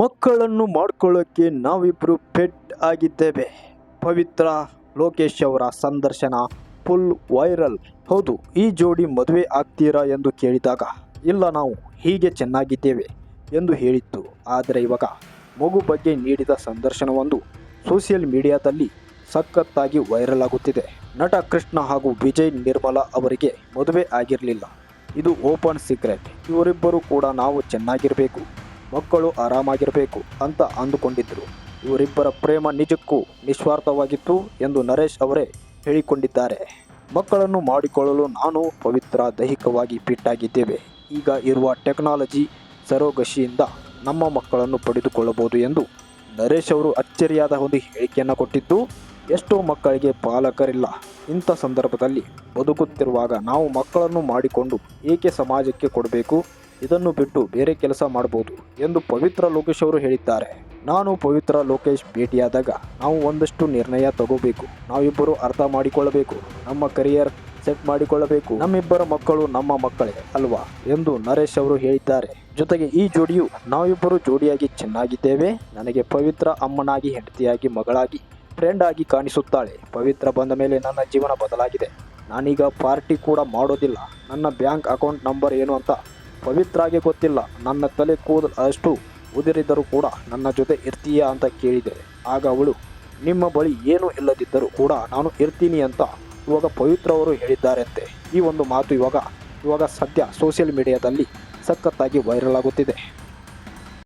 ಮಕ್ಕಳನ್ನು ಮಾಡ್ಕೊಳ್ಳೋಕ್ಕೆ ನಾವಿಬ್ಬರು ಪೆಟ್ ಆಗಿದ್ದೇವೆ. ಪವಿತ್ರ ಲೋಕೇಶ್ ಅವರ ಸಂದರ್ಶನ ಫುಲ್ ವೈರಲ್. ಹೌದು, ಈ ಜೋಡಿ ಮದುವೆ ಆಗ್ತೀರಾ ಎಂದು ಕೇಳಿದಾಗ, ಇಲ್ಲ ನಾವು ಹೀಗೆ ಚೆನ್ನಾಗಿದ್ದೇವೆ ಎಂದು ಹೇಳಿತ್ತು. ಆದರೆ ಇವಾಗ ಮಗು ಬಗ್ಗೆ ನೀಡಿದ ಸಂದರ್ಶನವೊಂದು ಸೋಷಿಯಲ್ ಮೀಡಿಯಾದಲ್ಲಿ ಸಖತ್ತಾಗಿ ವೈರಲ್ ಆಗುತ್ತಿದೆ. ನಟ ಕೃಷ್ಣ ಹಾಗೂ ವಿಜಯ್ ನಿರ್ಮಲಾ ಅವರಿಗೆ ಮದುವೆ ಆಗಿರಲಿಲ್ಲ. ಇದು ಓಪನ್ ಸೀಕ್ರೆಟ್. ಇವರಿಬ್ಬರು ಕೂಡ ನಾವು ಚೆನ್ನಾಗಿರಬೇಕು. ಮಕ್ಕಳು ಆರಾಮಾಗಿರಬೇಕು ಅಂತ ಅಂದುಕೊಂಡಿದ್ದರು ಇವರಿಬ್ಬರ ಪ್ರೇಮ ನಿಜಕ್ಕೂ ನಿಸ್ವಾರ್ಥವಾಗಿತ್ತು ಎಂದು ನರೇಶ್ ಅವರೇ ಹೇಳಿಕೊಂಡಿದ್ದಾರೆ. ಮಕ್ಕಳನ್ನು ಮಾಡಿಕೊಳ್ಳಲು ನಾನು ಪವಿತ್ರ ದೈಹಿಕವಾಗಿ ಫಿಟ್ ಆಗಿದ್ದೇವೆ ಈಗ ಇರುವ ಟೆಕ್ನಾಲಜಿ ಸರೋಗಶಿಯಿಂದ ನಮ್ಮ ಮಕ್ಕಳನ್ನು ಪಡೆದುಕೊಳ್ಳಬಹುದು ಎಂದು ನರೇಶ್ ಅವರು ಅಚ್ಚರಿಯಾದ ಒಂದು ಹೇಳಿಕೆಯನ್ನು ಕೊಟ್ಟಿದ್ದು, ಎಷ್ಟೋ ಮಕ್ಕಳಿಗೆ ಪಾಲಕರಿಲ್ಲ. ಇಂಥ ಸಂದರ್ಭದಲ್ಲಿ ಬದುಕುತ್ತಿರುವಾಗ ನಾವು ಮಕ್ಕಳನ್ನು ಮಾಡಿಕೊಂಡು ಏಕೆ ಸಮಾಜಕ್ಕೆ ಕೊಡಬೇಕು? ಇದನ್ನು ಬಿಟ್ಟು ಬೇರೆ ಕೆಲಸ ಮಾಡಬಹುದು ಎಂದು ಪವಿತ್ರ ಲೋಕೇಶ್ ಅವರು ಹೇಳಿದ್ದಾರೆ. ನಾನು ಪವಿತ್ರ ಲೋಕೇಶ್ ಭೇಟಿಯಾದಾಗ ನಾವು ಒಂದಷ್ಟು ನಿರ್ಣಯ ತಗೋಬೇಕು. ನಾವಿಬ್ಬರು ಅರ್ಥ ಮಾಡಿಕೊಳ್ಳಬೇಕು. ನಮ್ಮ ಕರಿಯರ್ ಸೆಟ್ ಮಾಡಿಕೊಳ್ಳಬೇಕು. ನಮ್ಮಿಬ್ಬರ ಮಕ್ಕಳು ನಮ್ಮ ಮಕ್ಕಳೇ ಅಲ್ವಾ ಎಂದು ನರೇಶ್ ಅವರು ಹೇಳಿದ್ದಾರೆ. ಜೊತೆಗೆ ಈ ಜೋಡಿಯು ನಾವಿಬ್ಬರು ಜೋಡಿಯಾಗಿ ಚೆನ್ನಾಗಿದ್ದೇವೆ. ನನಗೆ ಪವಿತ್ರ ಅಮ್ಮನಾಗಿ, ಹೆಂಡತಿಯಾಗಿ, ಮಗಳಾಗಿ ಫ್ರೆಂಡ್ ಆಗಿ ಕಾಣಿಸುತ್ತಾಳೆ. ಪವಿತ್ರ ಬಂದ ಮೇಲೆ ನನ್ನ ಜೀವನ ಬದಲಾಗಿದೆ. ನಾನೀಗ ಪಾರ್ಟಿ ಕೂಡ ಮಾಡೋದಿಲ್ಲ. ನನ್ನ ಬ್ಯಾಂಕ್ ಅಕೌಂಟ್ ನಂಬರ್ ಏನು ಅಂತ ಪವಿತ್ರಾಗೆ ಗೊತ್ತಿಲ್ಲ. ನನ್ನ ತಲೆ ಕೂದಲು ಅಷ್ಟು ಉದುರಿದ್ದರೂ ಕೂಡ ನನ್ನ ಜೊತೆ ಇರ್ತೀಯಾ ಅಂತ ಕೇಳಿದೆ. ಆಗ ಅವಳು, ನಿಮ್ಮ ಬಳಿ ಏನೂ ಇಲ್ಲದಿದ್ದರೂ ಕೂಡ ನಾನು ಇರ್ತೀನಿ ಅಂತ ಇವಾಗ ಪವಿತ್ರ ಅವರು ಹೇಳಿದ್ದಾರಂತೆ. ಈ ಒಂದು ಮಾತು ಇವಾಗ ಇವಾಗ ಸದ್ಯ ಸೋಷಿಯಲ್ ಮೀಡಿಯಾದಲ್ಲಿ ಸಖತ್ತಾಗಿ ವೈರಲ್ ಆಗುತ್ತಿದೆ.